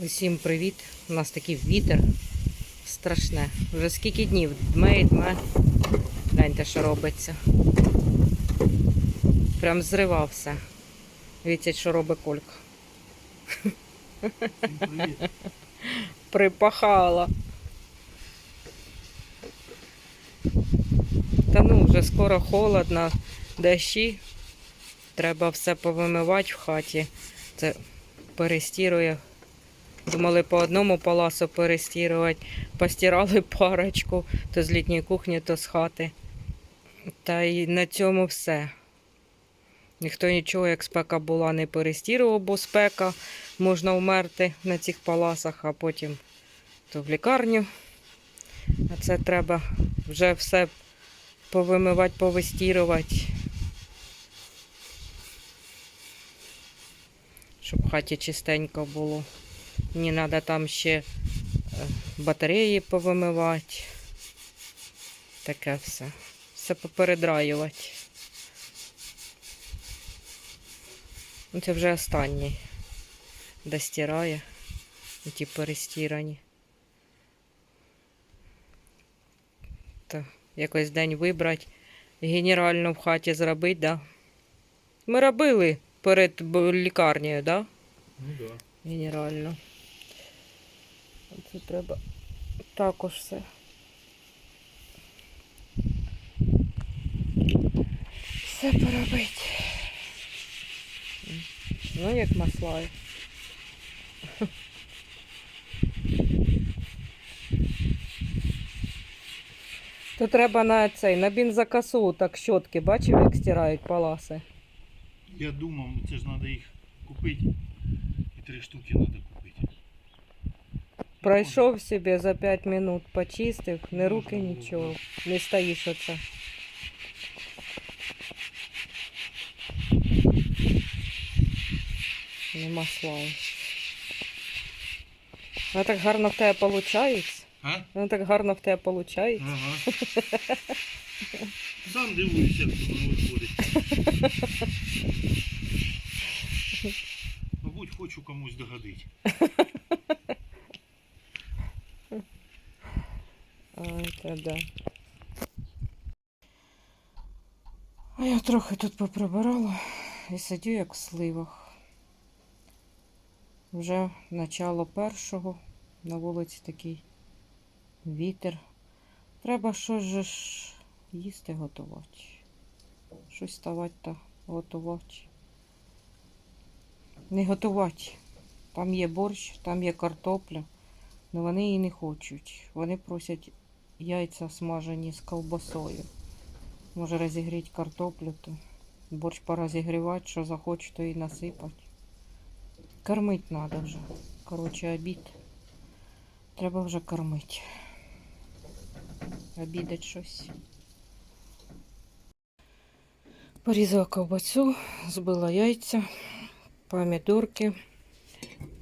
Усім привіт! У нас такий вітер страшне. Вже скільки днів дме і дме. Гляньте, що робиться. Прям зривався. Дивіться, що робить колька. Привіт. Припахала. Та ну, вже скоро холодно, дощі. Треба все повимивати в хаті. Це перестірує. Думали по одному паласу перестірувати. Постирали парочку, то з літньої кухні, то з хати. Та й на цьому все. Ніхто нічого, як спека була, не перестірував, бо спека можна вмерти на цих паласах, а потім то в лікарню. А це треба вже все повимивати, повистірувати. Щоб в хаті чистенько було. Мені треба там ще е, батареї повимивати. Таке все. Все попередраювати. Ну, Це вже останній. Достирає. Ті перестірані. Та якось день вибрати. Генерально в хаті зробити, да? Ми робили перед лікарнею, да? Ну да. Генерально. Це треба також все. Все поробити. Ну, як масла. То треба на цей, на бензокосу так щотки, бачив, як стирають паласи. Я думав, ну, це ж треба їх купити. І три штуки треба купити. Пройшов собі за 5 минут, почистив, не руки, нічого. Не стоїш оце. Нема слави. Воно так гарно в тебе виходить. А? Воно так гарно в тебе виходить. Ага. Сам дивуюся, як воно виходить. Мабуть, хочу комусь догодити. Ой, та да. А я трохи тут поприбирала і сидю як в сливах. Вже начало першого, на вулиці такий вітер. Треба щось же ж їсти готувати. Щось ставати та готувати. Не готувати. Там є борщ, там є картопля. але вони її не хочуть. Вони просять яйця смажені з колбасою. Може розігріти картоплю, то борщ порозігрівати, що захочуть, то і насипати. Кормить треба вже. Коротше, обід. Треба вже кормити. Обідать щось. Порізала ковбасу, збила яйця, помідорки.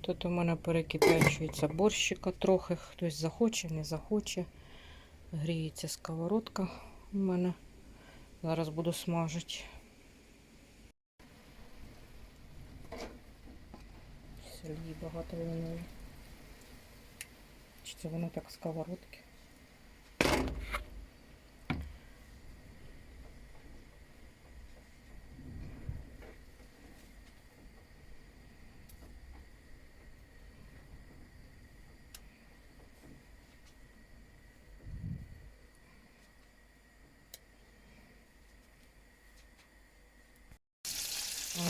Тут у мене перекипячується борщика трохи. Хтось захоче, не захоче. Гріється сковородка у мене. Зараз буду смажити. Сергій багато винули. Чи це воно так сковородки?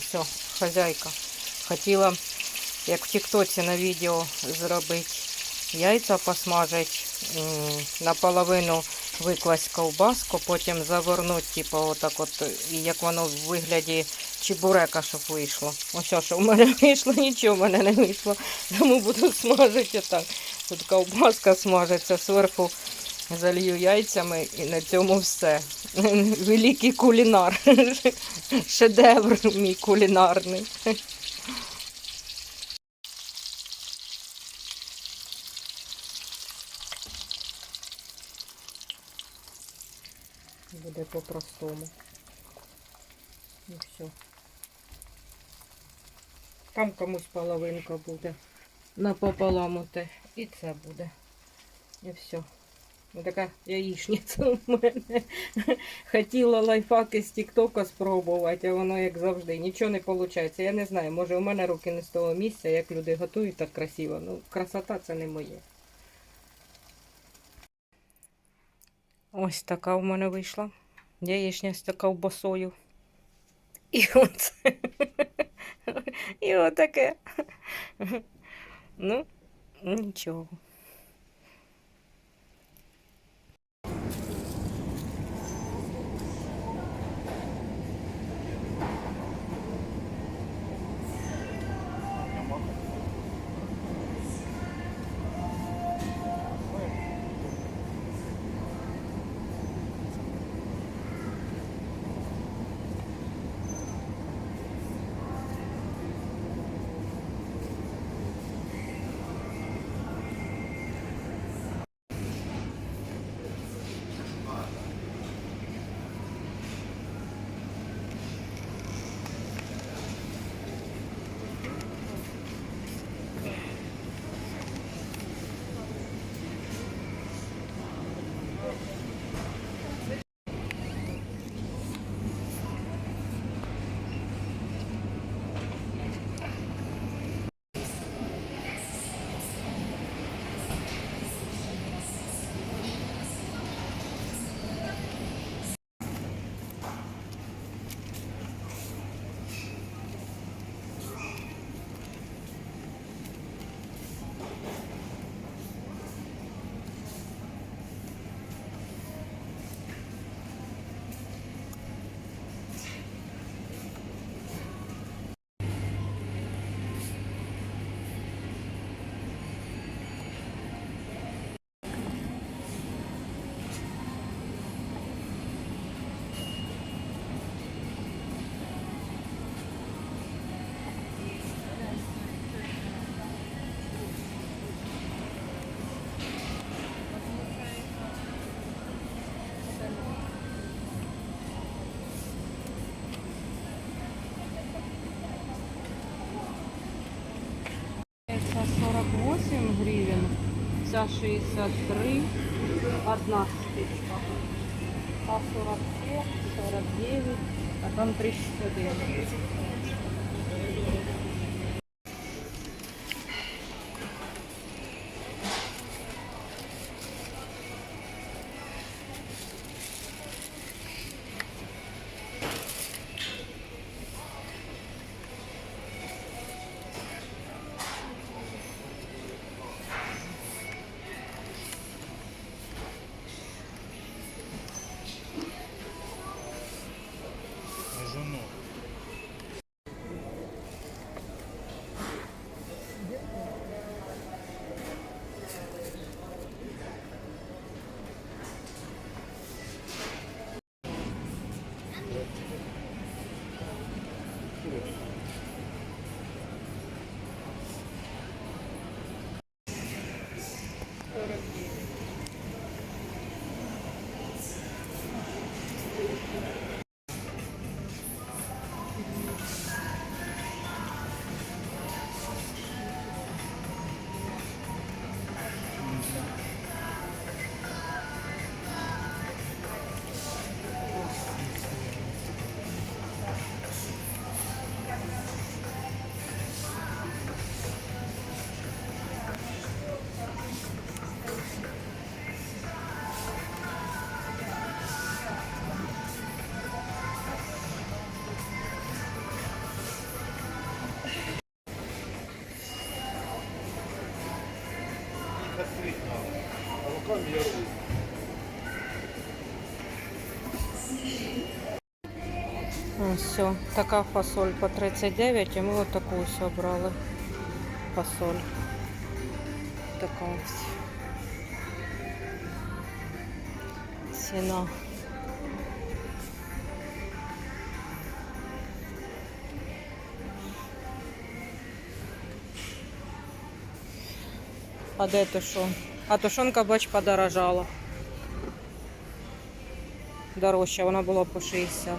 Все, хазяйка. Хотіла, як в Тіктоці на відео зробити яйця посмажити, наполовину викласть ковбаску, потім завернути, типу, отак от, як воно в вигляді чебурека, щоб вийшло. Ось що в мене вийшло, нічого в мене не вийшло. Тому буду смажити отак. Тут ковбаска смажиться зверху. Залью яйцями і на цьому все. Великий кулінар. Шедевр мій кулінарний. Буде по-простому. І все. Там комусь половинка буде. напополам. І це буде. І все. Ось така яєчниця у мене. Хотіла лайфхаки з Тіктока спробувати, а воно як завжди. Нічого не виходить. Я не знаю, може у мене руки не з того місця, як люди готують так красиво. Ну, красота це не моє. Ось така в мене вийшла. Яєчня з ковбасою. І оце. І отаке. Ну, нічого. 63, одна штучка. А 47, 49, а там 361. Все, така фасоль по 39, і ми от таку обрали фасоль. Така ось. Ціна. А де тушон? А тушонка, бач, подорожала. Дорожча, вона була по 60.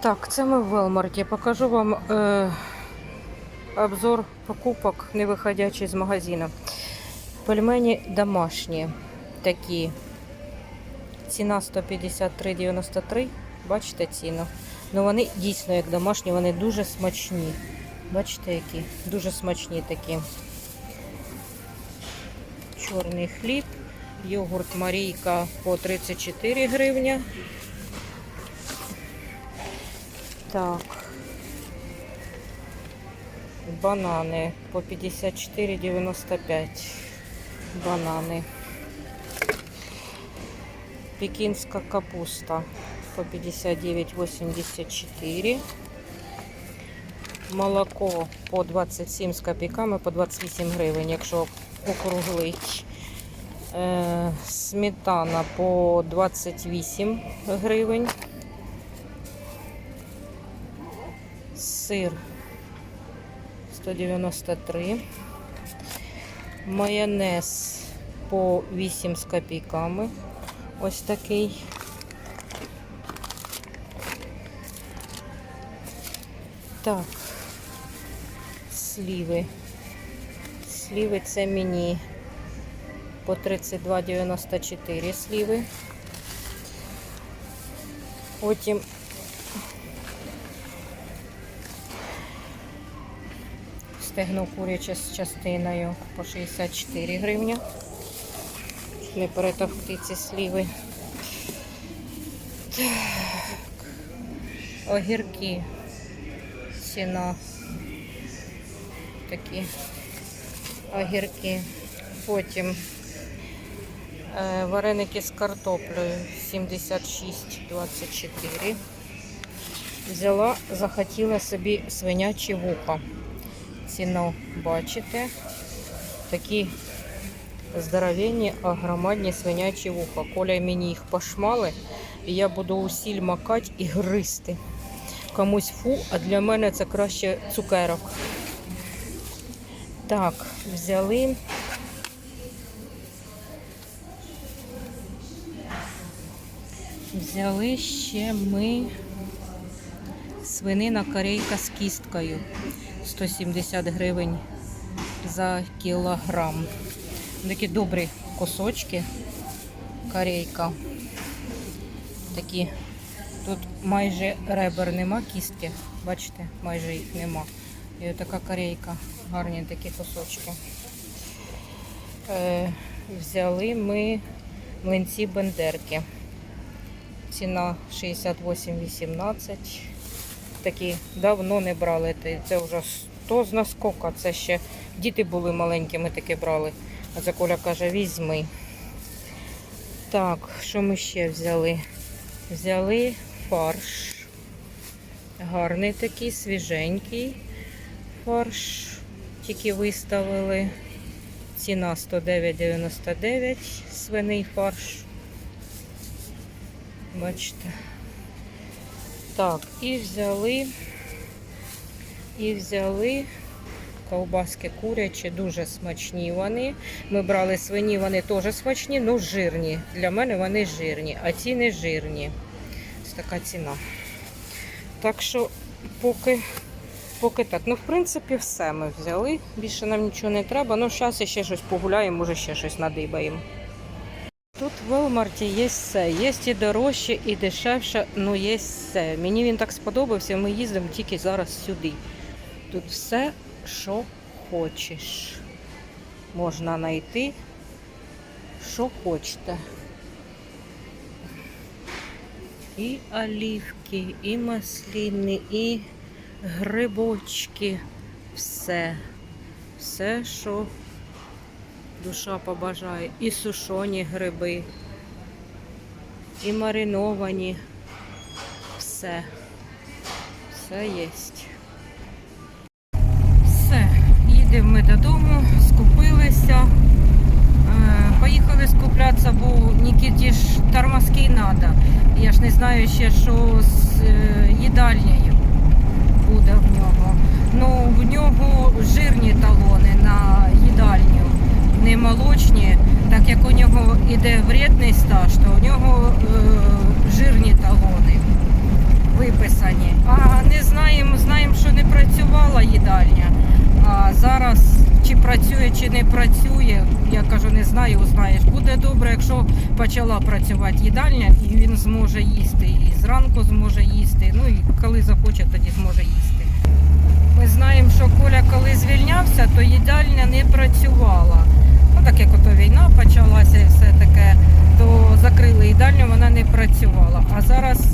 Так, це ми в Велмарті. Покажу вам е, обзор покупок, не виходячи з магазину. Пельмені домашні такі. Ціна 153,93. Бачите ціну? Ну вони дійсно як домашні, вони дуже смачні. Бачите, які? Дуже смачні такі. Чорний хліб, йогурт Марійка по 34 гривня. Так. Банани по 54,95. Банани. Пекинська капуста по 59,84. Молоко по 27 з копійками, по 28 гривень, якщо округлить. Е, сметана по 28 гривень. Сир 193. Майонез по 8 з копійками. Ось такий. Так. Сліви. Сліви це мені по 32,94 сліви. Потім стегно куряче з частиною по 64 гривні. Не перетовкти ці сліви. Так. Огірки. Ціна. Такі огірки. Потім е, вареники з картоплею 76,24. Взяла, захотіла собі свинячі вуха. Ціну бачите. Такі здоровенні, огромадні свинячі вуха. Коля мені їх пошмали, і я буду усіль макати і гризти. Комусь фу, а для мене це краще цукерок. Так, взяли. Взяли ще ми свинина корейка з кісткою. 170 гривень за кілограм. Такі добрі кусочки. Корейка. Такі. Тут майже ребер нема кістки. Бачите, майже їх нема. І така корейка. Гарні такі кусочки. Е, взяли ми млинці бендерки. Ціна 68,18. Такі давно не брали. Це вже 100 з наскока. Це ще діти були маленькими, таке брали. А це Коля каже, візьми. Так, що ми ще взяли? Взяли фарш. Гарний такий, свіженький фарш. Тільки виставили. Ціна 109,99 свиний фарш. Бачите. Так, і взяли, і взяли ковбаски курячі, дуже смачні вони. Ми брали свині, вони теж смачні, але жирні. Для мене вони жирні, а ці не жирні. Ось така ціна. Так що поки, поки так. Ну, в принципі, все ми взяли. Більше нам нічого не треба. Ну, зараз ще щось погуляємо, може ще щось надибаємо. Тут в Велмарті є все. Є і дорожче, і дешевше, ну є все. Мені він так сподобався, ми їздимо тільки зараз сюди. Тут все, що хочеш. Можна знайти, що хочете. І олівки, і масліни, і грибочки. Все. Все, що душа побажає. І сушоні гриби, і мариновані. Все. Все є. Все, їдемо ми додому, скупилися. Е, Поїхали скуплятися, бо Нікіті ж тормозки треба. Я ж не знаю ще, що з е, їдальнею буде в нього. Ну, в нього жирні талони на їдальню, не молочні. Так як у нього іде вредний стаж, то у нього е, жирні талони. Виписані. А не знаємо, знаємо, що не працювала їдальня. А зараз чи працює, чи не працює, я кажу, не знаю, узнаєш. Буде добре, якщо почала працювати їдальня, і він зможе їсти. Зранку зможе їсти. Ну і коли захоче, тоді зможе їсти. Ми знаємо, що Коля, коли звільнявся, то їдальня не працювала. Ну, так як ото війна почалася і все таке, то закрили їдальню, вона не працювала. А зараз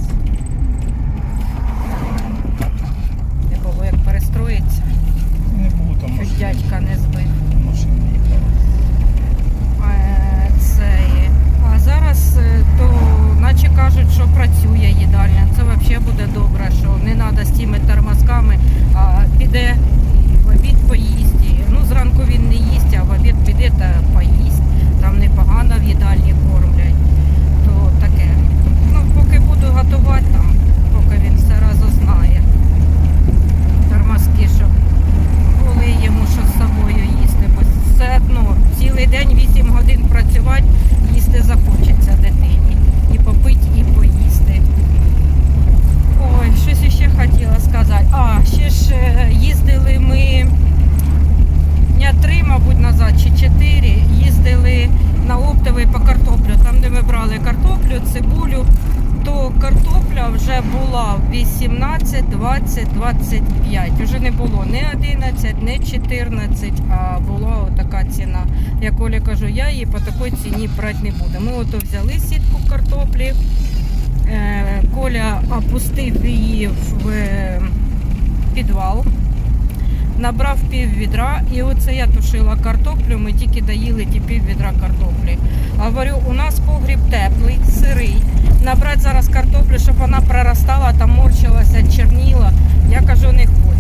не було як перестроїтися, Не було там щоб дядька не збив. машини їхали. Е, Це є. А зараз е, то наче кажуть, що працює їдальня. Це взагалі буде добре, що не треба з тими тормозками, а піде і в обід поїсть. І, Ну, зранку він не їсть, а в обід піде та поїсть. Там непогано в їдальні кормлять. То таке. Ну, поки буду готувати там, поки він все разу знає. Тормозки, щоб були йому що з собою їсти, бо все одно цілий день 8 годин працювати, їсти захочеться дитині. І попити, і поїсти. Ой, щось ще хотіла сказати. А, ще ж е, їздили ми дня три, мабуть, назад чи чотири, їздили на оптовий по картоплю. Там, де ми брали картоплю, цибулю, то картопля вже була 18, 20, 25. Вже не було ні 11, ні 14, а була така ціна. Я Колі кажу, я її по такій ціні брати не буду. Ми ото взяли сітку картоплі. Е, Коля опустив її в е, підвал, набрав пів відра, і оце я тушила картоплю, ми тільки доїли ті пів відра картоплі. Говорю, у нас погріб теплий, сирий. Набрати зараз картоплю, щоб вона проростала, там морщилася, черніла. Я кажу, не хочу.